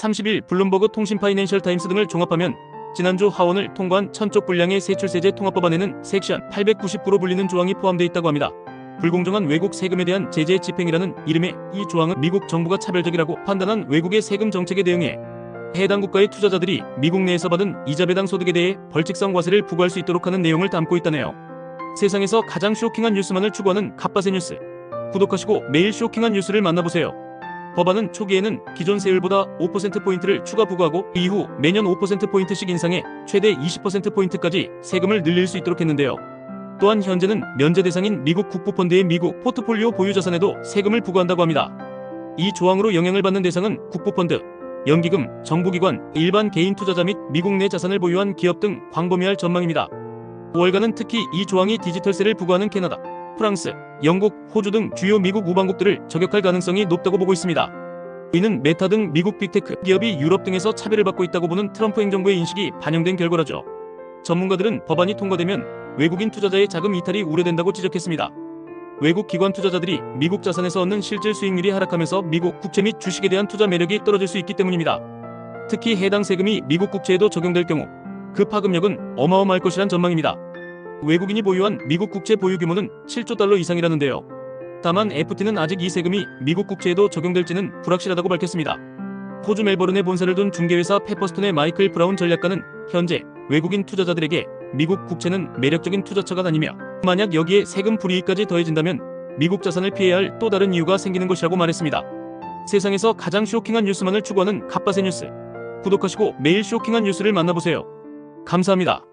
30일 블룸버그 통신 파이낸셜 타임스 등을 종합하면 지난주 하원을 통과한 천쪽 분량의 세출세제 통합법안에는 섹션 899로 불리는 조항이 포함되어 있다고 합니다. 불공정한 외국 세금에 대한 제재 집행이라는 이름의 이 조항은 미국 정부가 차별적이라고 판단한 외국의 세금 정책에 대응해 해당 국가의 투자자들이 미국 내에서 받은 이자 배당 소득에 대해 벌칙성 과세를 부과할 수 있도록 하는 내용을 담고 있다네요. 세상에서 가장 쇼킹한 뉴스만을 추구하는 갓바세 뉴스. 구독하시고 매일 쇼킹한 뉴스를 만나보세요. 법안은 초기에는 기존 세율보다 5%포인트를 추가 부과하고 이후 매년 5%포인트씩 인상해 최대 20%포인트까지 세금을 늘릴 수 있도록 했는데요. 또한 현재는 면제 대상인 미국 국부펀드의 미국 포트폴리오 보유 자산에도 세금을 부과한다고 합니다. 이 조항으로 영향을 받는 대상은 국부펀드, 연기금, 정부기관, 일반 개인 투자자 및 미국 내 자산을 보유한 기업 등 광범위할 전망입니다. 5월간은 특히 이 조항이 디지털세를 부과하는 캐나다, 프랑스, 영국, 호주 등 주요 미국 우방국들을 저격할 가능성이 높다고 보고 있습니다. 이는 메타 등 미국 빅테크 기업이 유럽 등에서 차별을 받고 있다고 보는 트럼프 행정부의 인식이 반영된 결과라죠. 전문가들은 법안이 통과되면 외국인 투자자의 자금 이탈이 우려된다고 지적했습니다. 외국 기관 투자자들이 미국 자산에서 얻는 실질 수익률이 하락하면서 미국 국채 및 주식에 대한 투자 매력이 떨어질 수 있기 때문입니다. 특히 해당 세금이 미국 국채에도 적용될 경우 그 파급력은 어마어마할 것이란 전망입니다. 외국인이 보유한 미국 국채 보유 규모는 7조 달러 이상이라는데요. 다만 FT는 아직 이 세금이 미국 국채에도 적용될지는 불확실하다고 밝혔습니다. 호주 멜버른에 본사를 둔 중개회사 페퍼스톤의 마이클 브라운 전략가는 현재 외국인 투자자들에게 미국 국채는 매력적인 투자처가 아니며 만약 여기에 세금 불이익까지 더해진다면 미국 자산을 피해야 할 또 다른 이유가 생기는 것이라고 말했습니다. 세상에서 가장 쇼킹한 뉴스만을 추구하는 갓바세 뉴스. 구독하시고 매일 쇼킹한 뉴스를 만나보세요. 감사합니다.